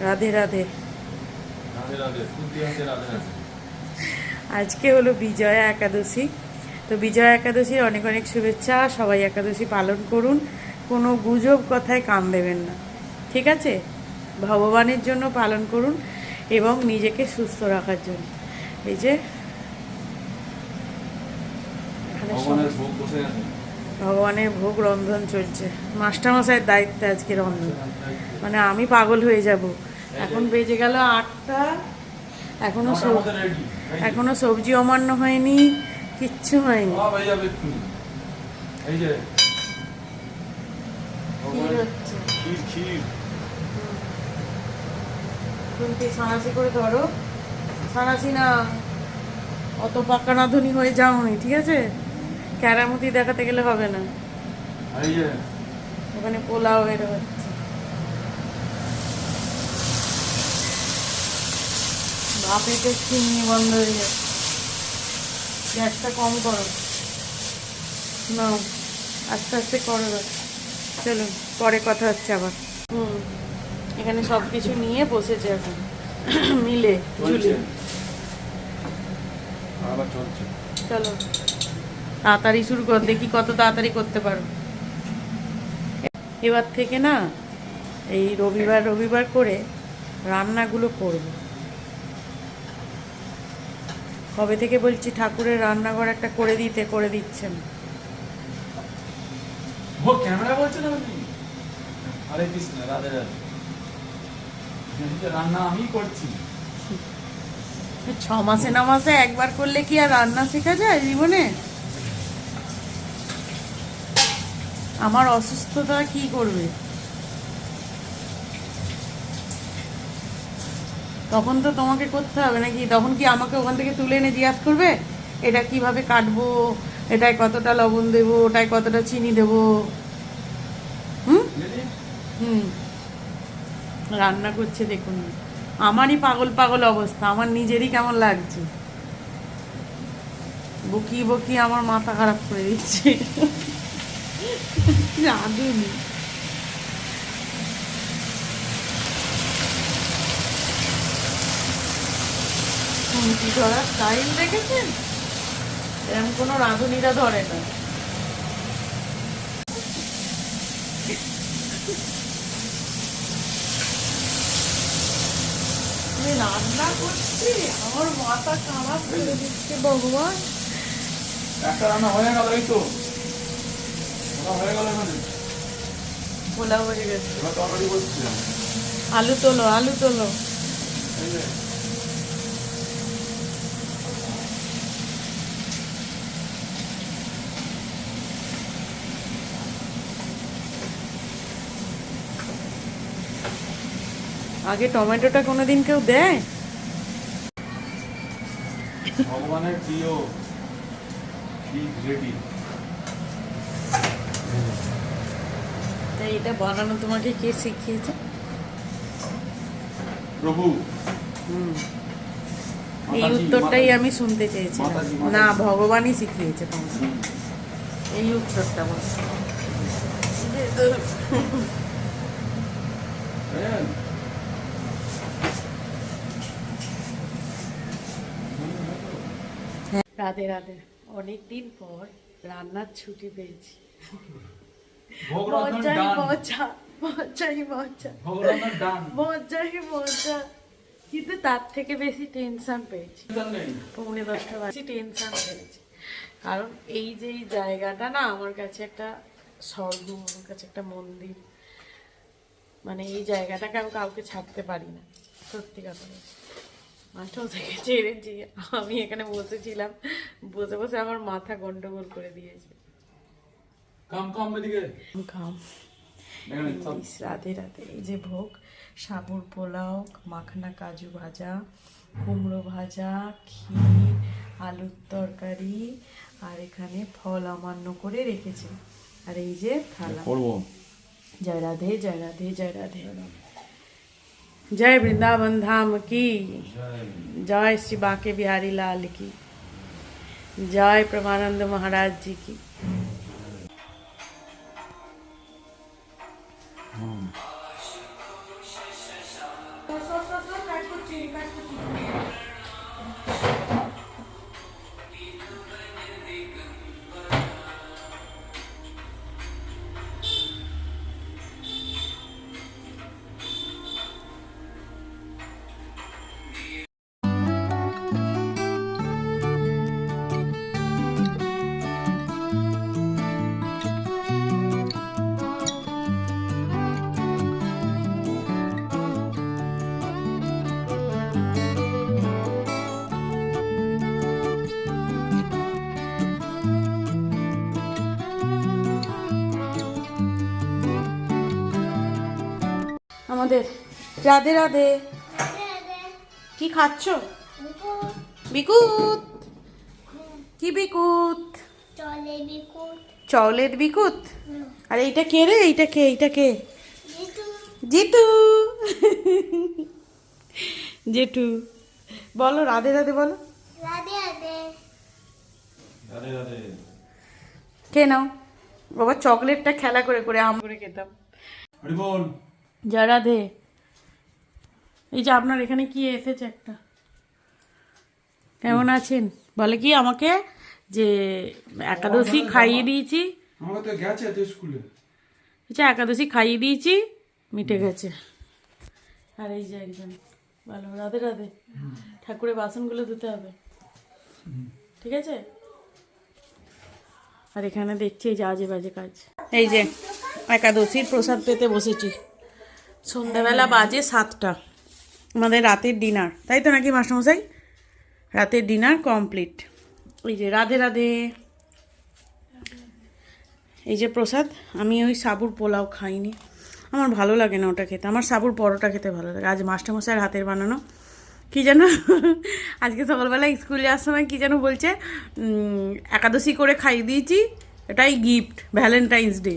রাধে রাধে। আজকে হলো বিজয়া একাদশী। তো বিজয়া একাদশীর অনেক অনেক শুভেচ্ছা। সবাই একাদশী পালন করুন। কোনো গুজব কথায় কান দেবেন না। ঠিক আছে? ভগবানের জন্য পালন করুন এবং নিজেকে সুস্থ রাখার জন্য। এই যে ভগবানের ভোগ ভগবানের ভোগ রন্ধন চলছে। মাস্টারমশাইয়ের দায়িত্বে আজকে রন্ধন। মানে আমি পাগল হয়ে যাব। এখন বেজে গেল আটটা। এখনও। এখনও সবজি অমান্য হয়নি কিচ্ছু হয়নি। হয়ে সানাসি করে ধরো। সানাসি না অত হয়ে যাওনি ঠিক আছে? ক্যারামতি দেখাতে গেলে হবে না। ওখানে পোলাও বের হচ্ছে। ভাপেতে চিনি বন্ধ হয়ে যাচ্ছে গ্যাসটা কম করো। নাও আস্তে আস্তে করো। চলুন পরে কথা হচ্ছে আবার। হুম এখানে সব কিছু নিয়ে বসেছে এখন। মিলে ঝুলি। চলো তাড়াতাড়ি শুরু কর দেখি কত তাড়াতাড়ি করতে পারো। এবার থেকে না এই রবিবার রবিবার করে রান্নাগুলো করব। কবে থেকে বলছি ঠাকুরের রান্নাঘর একটা করে দিতে করে দিচ্ছেন। ও ক্যামেরা বলছে না আপনি কৃষ্ণ রাধে রাধে। রান্না আমি করছি। ছ মাসে ন মাসে একবার করলে কি আর রান্না শেখা যায় জীবনে? আমার অসুস্থতা কি করবে? তখন তো তোমাকে করতে হবে নাকি? তখন কি আমাকে ওখান থেকে তুলে এনে জিজ্ঞাসা করবে? এটা কীভাবে কাটবো? এটায় কতটা লবণ দেবো? ওটায় কতটা চিনি দেবো? হুম? হুম। রান্না করছে দেখুন। আমারই পাগল পাগল অবস্থা। আমার নিজেরই কেমন লাগছে। বকি বকি আমার মাথা খারাপ করে দিচ্ছে। রাঁধুনি। খুন্তি ধরার স্টাইল দেখেছেন? এরকম কোনো রাঁধুনিরা ধরে না। রান্না করছি আমার মাথা খারাপ করে দিচ্ছে ভগবান। একটা রান্না হয়ে গেল এই তো। হয়ে গেল হয়ে গেছে। আলু তোলো আলু তোলো। আগে টমেটোটা কোনোদিন কেউ দেয়? ভগবানের প্রিয় তাই এটা বানানো তোমাকে কে শিখিয়েছে? প্রভু। হুম। এই উত্তরটাই আমি শুনতে চেয়েছিলাম মাতাজি। না ভগবানই শিখিয়েছে তোমাকে। এই উত্তরটা বল। রাধে রাধে। অনেক দিন পর রান্নার ছুটি পেয়েছি। মজাই মজা মজাই মজা। মজাই মজা। কিন্তু তার থেকে বেশি টেনশন পেয়েছি। পৌনে দশটা বাজে টেনশন পেয়েছি। কারণ এই যে এই জায়গাটা না আমার কাছে একটা স্বর্গ আমার কাছে একটা মন্দির। মানে এই জায়গাটাকে আমি কাউকে ছাড়তে পারি না। সত্যি কথা বলছি। মাছটাও থেকে ছেড়েছি আমি এখানে বসেছিলাম। বসে বসে আমার মাথা গন্ডগোল করে দিয়েছে। রাতে রাতে এই যে ভোগ পোলাও মাখনা কাজু ভাজা কুমড়ো ভাজা ক্ষীর আলুর তরকারি আর এখানে ফল অমান্য করে রেখেছে। আর এই যে থালা। জয় রাধে জয় রাধে। জয় রাধে। जय वृंदावन धाम की। जय। शिवा के बिहारी लाल की। जय प्रमानंद महाराज जी की। আমাদের রাধে রাধে। কি খাচ্ছ? বিকুত। কি বিকুত? চলে বিকুট চকলেট বিকুত? আর এইটা কে রে? এইটা কে? এইটা কে? জিতু। জেঠু। বলো, রাধে রাধে বলো। কে নাও। বাবা, চকলেটটা খেলা করে করে আম করে খেতাম। বল যা রাধে এই যে আপনার এখানে কি এসেছে একটা? কেমন আছেন? বলে কি আমাকে যে একাদশী খাইয়ে দিয়েছি। আচ্ছা একাদশী খাইয়ে দিয়েছি মিটে গেছে। আর এই যে একজন ভালো রাধে রাধে। ঠাকুরের বাসনগুলো ধুতে হবে। ঠিক আছে? আর এখানে দেখছি এই যে আজে বাজে কাজ। এই যে একাদশীর প্রসাদ পেতে বসেছি। সন্ধ্যাবেলা বাজে সাতটা। আমাদের রাতের ডিনার। তাই তো নাকি মাস্টারমশাই? রাতের ডিনার কমপ্লিট। ওই যে রাধে রাধে। এই যে প্রসাদ আমি ওই সাবুর পোলাও খাইনি। আমার ভালো লাগে না ওটা খেতে। আমার সাবুর পরোটা খেতে ভালো লাগে। আজ মাস্টারমশাইয়ের হাতের বানানো। কি যেন আজকে সকালবেলা স্কুলে যাওয়ার সময় কী যেন বলছে? একাদশী করে খাইয়ে দিয়েছি। এটাই গিফট ভ্যালেন্টাইন্স ডে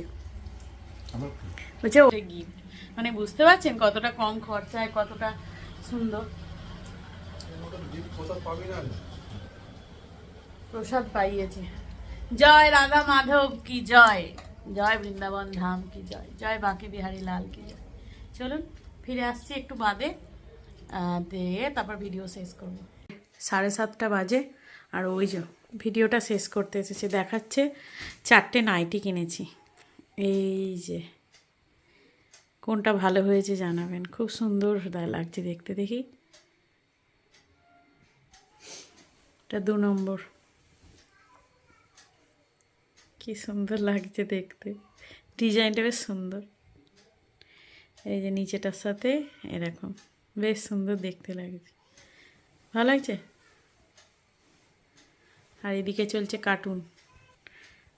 বলছে গিফট মানে বুঝতে পারছেন কতটা কম খরচায়, কতটা সুন্দর? প্রসাদ পাইয়েছে। জয় রাধা মাধব কি জয়? জয় বৃন্দাবন ধাম কি জয়? জয় বাঁকে বিহারী লাল কি জয়? চলুন, ফিরে আসছি একটু বাদে দিয়ে তারপর ভিডিও শেষ করব। সাড়ে সাতটা বাজে, আর ওই যে ভিডিওটা শেষ করতে এসেছে, দেখাচ্ছে, চারটে নাইটি কিনেছি। এই যে। কোনটা ভালো হয়েছে জানাবেন। খুব সুন্দর লাগছে দেখতে, দেখি। এটা দু নম্বর। কি সুন্দর লাগছে দেখতে। ডিজাইনটা বেশ সুন্দর। এই যে নিচেটার সাথে এরকম। বেশ সুন্দর দেখতে লাগছে। ভালো লাগছে? আর এদিকে চলছে কার্টুন।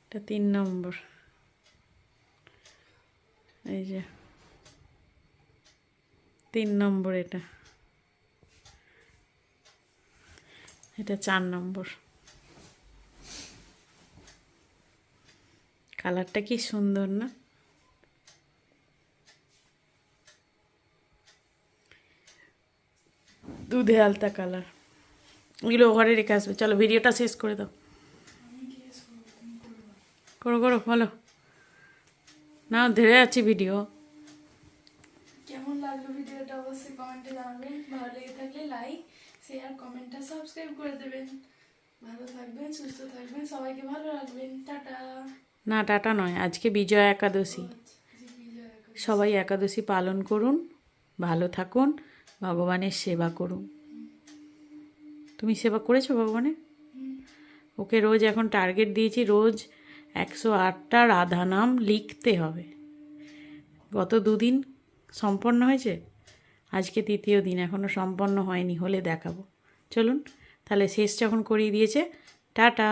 এটা তিন নম্বর। এই যে তিন নম্বর এটা। এটা চার নম্বর। কালারটা কি সুন্দর না? দুধে আলতা কালার। এগুলো ঘরে রেখে আসবে। চলো ভিডিওটা শেষ করে দাও। করো করো, বলো। না ধরে যাচ্ছি ভিডিও। অবশ্যই কমেন্টে জানাবেন। ভালো লেগে থাকলে লাইক শেয়ার কমেন্টটা সাবস্ক্রাইব করে দেবেন। ভালো থাকবেন সুস্থ থাকবেন সবাইকে ভালো রাখবেন। টাটা। না টাটা নয় আজকে বিজয়া একাদশী। সবাই একাদশী পালন করুন ভালো থাকুন ভগবানের সেবা করুন। তুমি সেবা করেছ ভগবানের? ওকে রোজ এখন টার্গেট দিয়েছি রোজ একশো আটটা রাধা নাম লিখতে হবে। গত দুদিন সম্পন্ন হয়েছে? আজকে তৃতীয় দিন এখনও সম্পন্ন হয়নি, হলে দেখাবো। চলুন, তাহলে শেষ যখন করিয়ে দিয়েছে, টাটা!